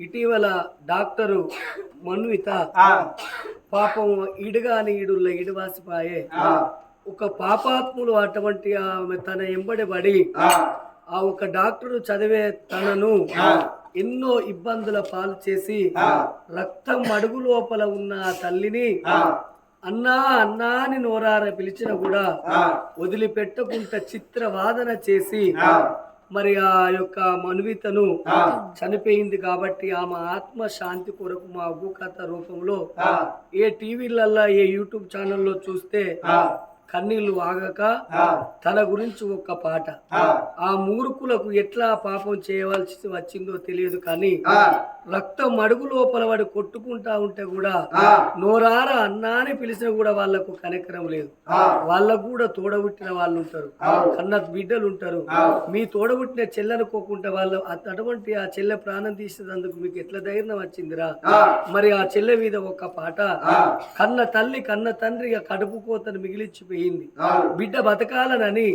ఇటీవల డాక్టరు మన్విత పాపం ఇడుగాని ఇడుల్ల ఇడువాసిపాయే. ఒక పాపాత్ములు అటువంటి ఆమె తన ఎంబడిబడి ఆ. ఒక డాక్టరు చదివే తనను ఎన్నో ఇబ్బందుల పాలు చేసి రక్తం అడుగు లోపల ఉన్న ఆ తల్లిని అన్నా అన్నా అని నోరార పిలిచిన కూడా వదిలిపెట్టకుండా చిత్రవాదన చేసి మరి ఆ యొక్క మనువితను చనిపోయింది కాబట్టి ఆమె ఆత్మ శాంతి కొరకు మా అగ్గు కథ రూపంలో ఏ టీవీలల్లో ఏ యూట్యూబ్ ఛానల్లో చూస్తే కన్నీళ్ళు ఆగక తన గురించి ఒక పాట. ఆ. మూర్ఖులకు ఎట్లా పాపం చేయవలసి వచ్చిందో తెలియదు కానీ రక్తం అడుగు లోపల వాడు కొట్టుకుంటా ఉంటే కూడా నోరార అన్నా అని పిలిచినా కూడా వాళ్ళకు కనెకరం లేదు. వాళ్ళకు కూడా తోడబుట్టిన వాళ్ళు ఉంటారు. కన్న బిడ్డలు ఉంటారు. మీ తోడబుట్టిన చెల్లెనుకోకుండా వాళ్ళు అటువంటి ఆ చెల్లె ప్రాణం తీసేందుకు మీకు ఎట్లా ధైర్యం వచ్చిందిరా? మరి ఆ చెల్లె మీద ఒక పాట. కన్న తల్లి కన్న తండ్రి కడుపు కోతను మిగిలిచ్చిపోయింది బిడ్డ బతకాలనని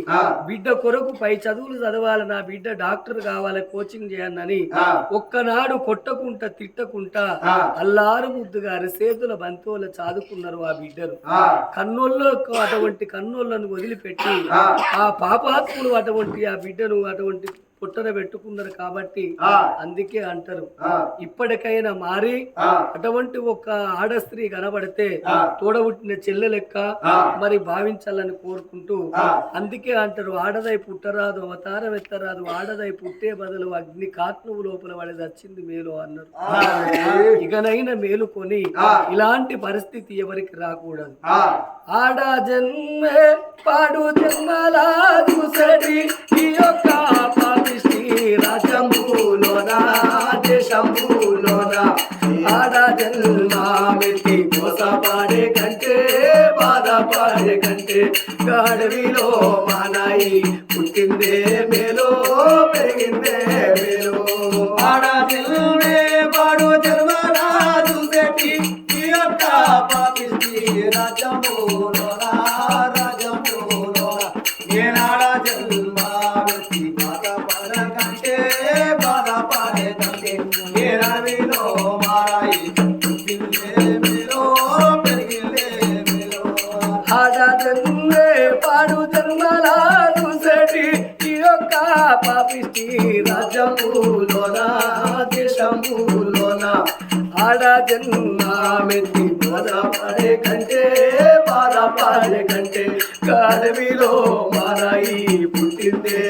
బిడ్డ కొరకు పై చదువులు చదవాలని ఆ బిడ్డ డాక్టర్ కావాలి కోచింగ్ చేయాలని ఒక్కనాడు కొట్టకుంటా తిట్టకుంటా అల్లారు ముద్దుగా అరిసేతుల బంతువుల చాదుకున్నారు ఆ బిడ్డను. కన్నోళ్ళకు అటువంటి కన్నోళ్ళను వదిలిపెట్టి ఆ పాపాత్ములు అటువంటి ఆ బిడ్డను అటువంటి పుట్టన పెట్టుకున్నారు కాబట్టి అందుకే అంటారు. ఇప్పటికైనా మారి అటువంటి ఒక ఆడ స్త్రీ కనబడితే తోడబుట్టిన చెల్లె లెక్క మరి భావించాలని కోరుకుంటూ అందుకే అంటారు ఆడదై పుట్టరాదు అవతారం ఎత్తరాదు ఆడదై పుట్టే బదులు అగ్ని కాత్నువు లోపల పడి వచ్చింది మేలు అన్నారు. ఇకనైనా మేలుకొని ఇలాంటి పరిస్థితి ఎవరికి రాకూడదు. ఆడ జన్మే పాడు జన్మల అడవిలో మానాయి పుట్టిందే ఆడ పాడు జన్మల చూసేటి ఈ యొక్క పాపిష్టి రాజంబులోన దేశంబులోన ఆడ జన్మ మెత్తి బాధపడే కంటే బాధపడే కంటే గాడవిలో మారాయి పుట్టిందే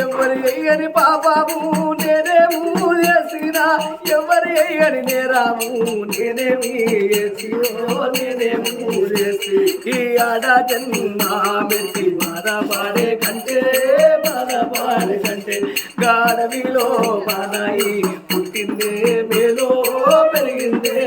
ఎవరి అయ్యని పాపము నేనేము చేసినా ఎవరి అయ్యని నేరాము నేనేమి చేసియో నేనేము చేసి ఈ ఆడ జన్మ మెత్తి బాధపడే కంటే బాధపడే కంటే. గాడవిలో బాధాయి పుట్టిందే మేలో పెరిగిందే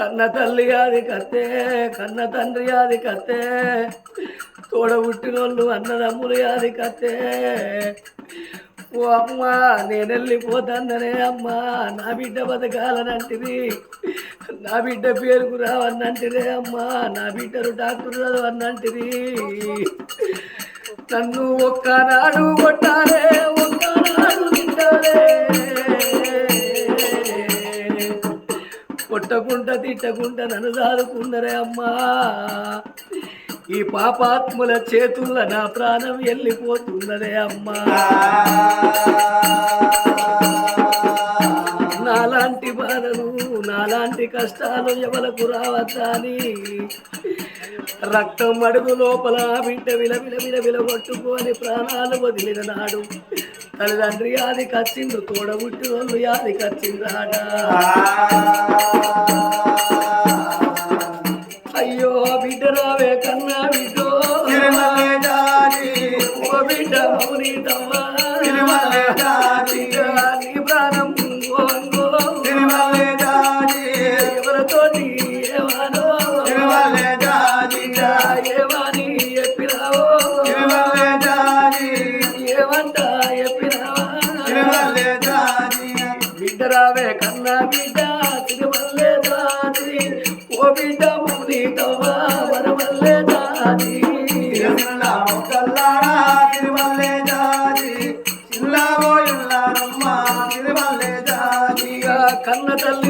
కన్న తల్లి అది కత్తే కన్న తండ్రి అది కత్తే తోడ పుట్టినోళ్ళు అన్నదమ్ములు అది కత్తే. ఓ అమ్మా నేను వెళ్ళిపోతాననే అమ్మా నా బిడ్డ బతకాలనంటిది. నా బిడ్డ పేరుకు రావన్నంటిదే అమ్మా నా బిడ్డను డాక్టర్ చదవన్నంటిది. నన్ను ఒక్కనాడు కొట్టాలే తిట్టకుండా నన్ను దాదుకున్నరే అమ్మా. ఈ పాపాత్ముల చేతుల్లో నా ప్రాణం వెళ్ళిపోతున్నదే అమ్మా. నాలాంటి బాధలు నాలాంటి కష్టాలు ఎవలకు రావద్దా రక్తం అడుగు లోపల బిడ్డ విల విల విల విల కొట్టుకొని ప్రాణాలు వదిలిన నాడు తల్లిదండ్రి అది కచ్చిండు తోడబుట్టి వాళ్ళు అది కచ్చిందాడా రావే కన్నా బిడ్డ తిరుమల్లే దాది ఓ బిడ్డ ముని తవ్వా వరమల్లే దాది ఇక కన్న తల్లిని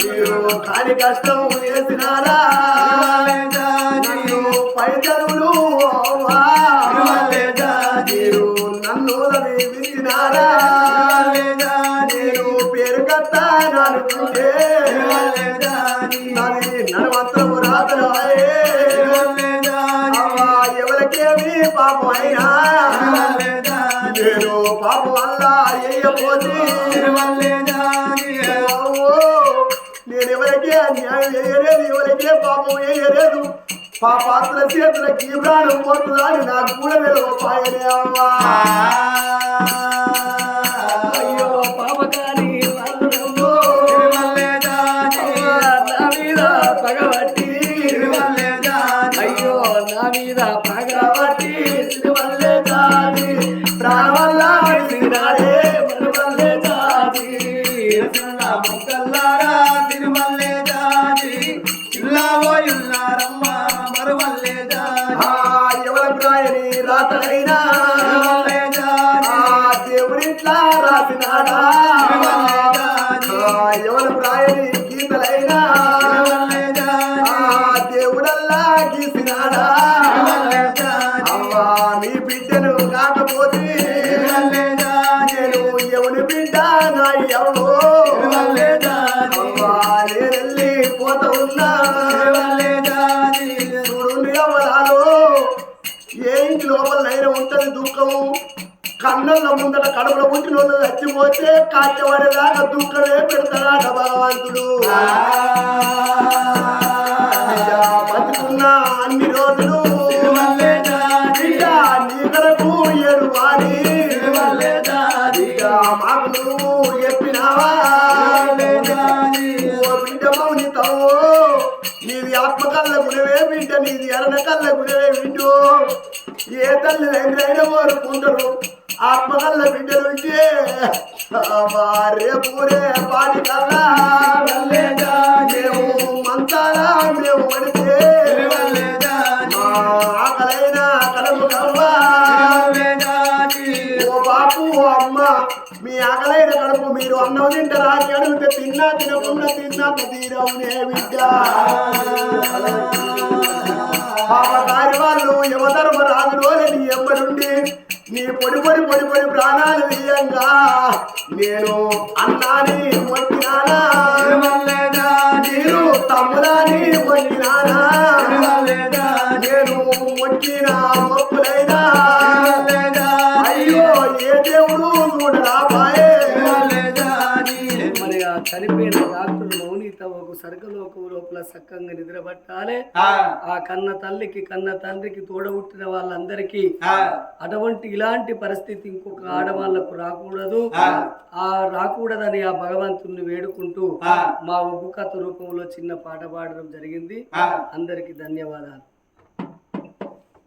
మీరు కాని కష్టం నన్ను పై చదువులు నన్ను విసినారా పేరు కట్టా అన్యాయం చేయలేదు ఎవరికే పాపం చేయలేదు పాపాత్ర చేతులకి ప్రాణం పోతుందని నాకు కూడా పాయనే అమ్మా. ఆ, ఎవరి ప్రాయని రాతనైనా ఆ, దేవుడిట్లా రాసినాడా? ఎవరి ప్రాయని గీతలైనా. దేవుడల్లా గీసినాడా? కన్నుల ముందర కడుపులో పుట్టిన వాళ్ళు చచ్చిపోతే కాచబడేదాకా దుఃఖమే పెడతాడా భగవంతుడు. బతుకున్న అన్ని రోజులు బిడ్డ, నీ కొరకు ఎరువాలి మాకు నువ్వు చెప్పినావా నీది ఆత్మ కళ్ళ గుణవే బిడ్డ నీది ఎరణ కళ్ళ గుణవే వింటూ ఏ తల్లి దగ్గరైనా కోరుకుంటారు ఆ పగళ్ళ బిడ్డలుంటే రేపురే పాటి కల్లా మేము మంతారా మేము పడితే ఆకలైనా కలపు కల్వా ఓ బాపు అమ్మ మీ ఆకలైన కడుపు మీరు అన్నం తింటారా? అని అడిగితే తిన్నా తినకుండా తిన్నా తీరవునే బిడ్డ. పాప కార్యవాళ్ళు యువధర్మ రాజు రోజు ఎంబడుండి నీ పొడి పొడి పొడి పొడి ప్రాణాలు తీయంగా నేను అన్నాని మొక్కినానా నేను తమ్ముడాని మొక్కినానా నేను మొక్కిన సర్గలోకం లోపల సక్కంగా నిద్రపట్టాలి. ఆ. కన్న తల్లికి కన్న తండ్రికి తోడబుట్టిన వాళ్ళందరికీ అటువంటి ఇలాంటి పరిస్థితి ఇంకొక ఆడవాళ్ళకు రాకూడదు. ఆ. రాకూడదని ఆ భగవంతుణ్ణి వేడుకుంటూ మా ఉగ్గు కథ రూపంలో చిన్న పాట పాడడం జరిగింది. అందరికీ ధన్యవాదాలు.